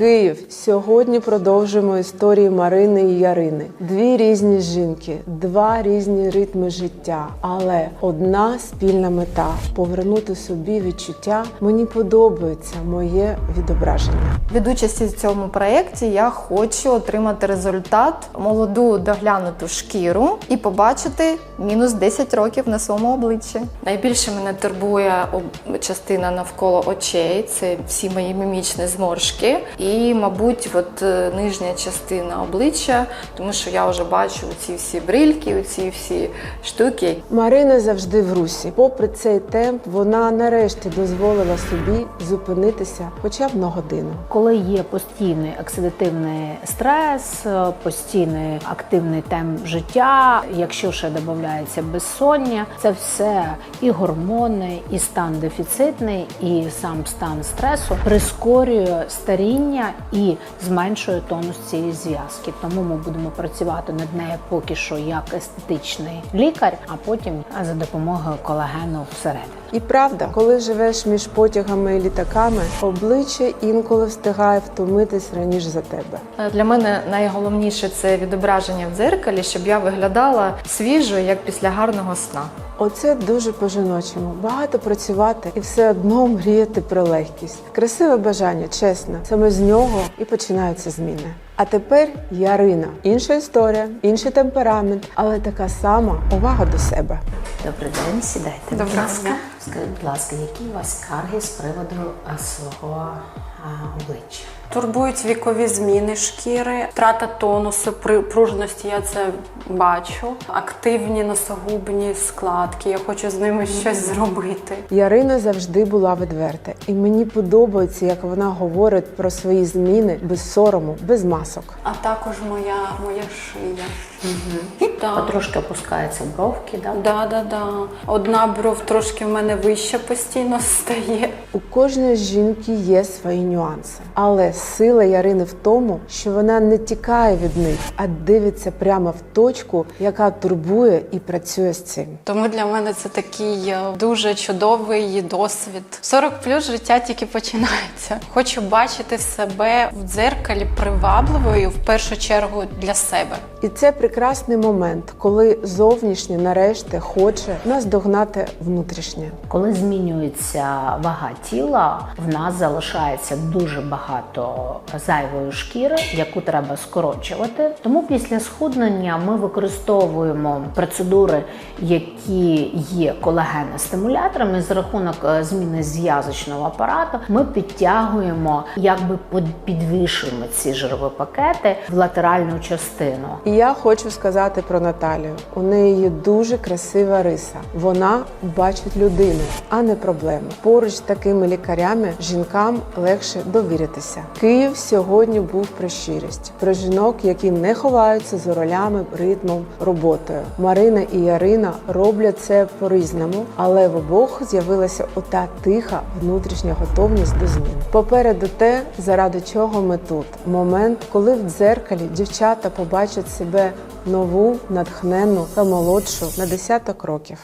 Київ. Сьогодні продовжуємо історії Марини і Ярини. Дві різні жінки, два різні ритми життя, але одна спільна мета повернути собі відчуття. Мені подобається моє відображення. Від участі в цьому проєкті я хочу отримати результат, молоду доглянуту шкіру і побачити мінус 10 років на своєму обличчі. Найбільше мене турбує частина навколо очей, це всі мої мімічні зморшки, і, мабуть, от е, нижня частина обличчя, тому що я вже бачу ці всі брильки, ці всі штуки. Марина завжди в русі. Попри цей темп, вона нарешті дозволила собі зупинитися хоча б на годину. Коли є постійний оксидативний стрес, е, постійний активний темп життя, якщо ще додається безсоння, це все і гормони, і стан дефіцитний, і сам стан стресу прискорює старіння і зменшує тонус цієї зв'язки. Тому ми будемо працювати над нею поки що як естетичний лікар, а потім за допомогою колагену всередині. І правда, коли живеш між потягами і літаками, обличчя інколи встигає втомитись раніше за тебе. Е, Для мене найголовніше це відображення в дзеркалі, щоб я виглядала свіжо, як після гарного сна. Оце дуже по-жіночому. Багато працювати і все одно мріяти про легкість. Красиве бажання, чесно. Саме з нього і починаються зміни. А тепер Ярина. Інша історія, інший темперамент, але така сама увага до себе. Добрий день, сідайте. будь ласка. Скажіть, будь ласка, які у вас скарги з приводу свого обличчя? Турбують вікові зміни шкіри, втрата тонусу, пружності, я це бачу. Активні носогубні складки. Я хочу з ними щось зробити. Ярина завжди була відверта, і мені подобається, як вона говорить про свої зміни без сорому, без масок. А також моя, моя шия. Да. Потрошки опускаються бровки, да? Да, да, да. Одна бров трошки в мене вища постійно стає. У кожної жінки є свої нюанси, але сила Ярини в тому, що вона не тікає від них, а дивиться прямо в точку, яка турбує і працює з цим. Тому для мене це такий е, дуже чудовий досвід. 40 плюс життя тільки починається. Хочу бачити себе в дзеркалі привабливою в першу чергу для себе. І це прекрасний момент, коли зовнішнє нарешті хоче наздогнати внутрішнє. Коли змінюється вага тіла, в нас залишається дуже багато зайвої шкіри, яку треба скорочувати. Тому після схуднення ми використовуємо процедури, які є колагеностимуляторами. За рахунок е, зміни зв'язочного апарату ми підтягуємо, якби підвищуємо ці жирові пакети в латеральну частину. Я хочу сказати про Наталію. У неї дуже красива риса. Вона бачить людину, а не проблему. Поруч з такими лікарями жінкам легше довіритися. Київ сьогодні був про щирість, про жінок, які не ховаються за ролями, ритмом, роботою. Марина і Ярина роблять це по-різному, але в обох з'явилася ота тиха внутрішня готовність до змін. Попереду те, заради чого ми тут. Момент, коли в дзеркалі дівчата побачать себе нову, натхненну та молодшу на десяток років.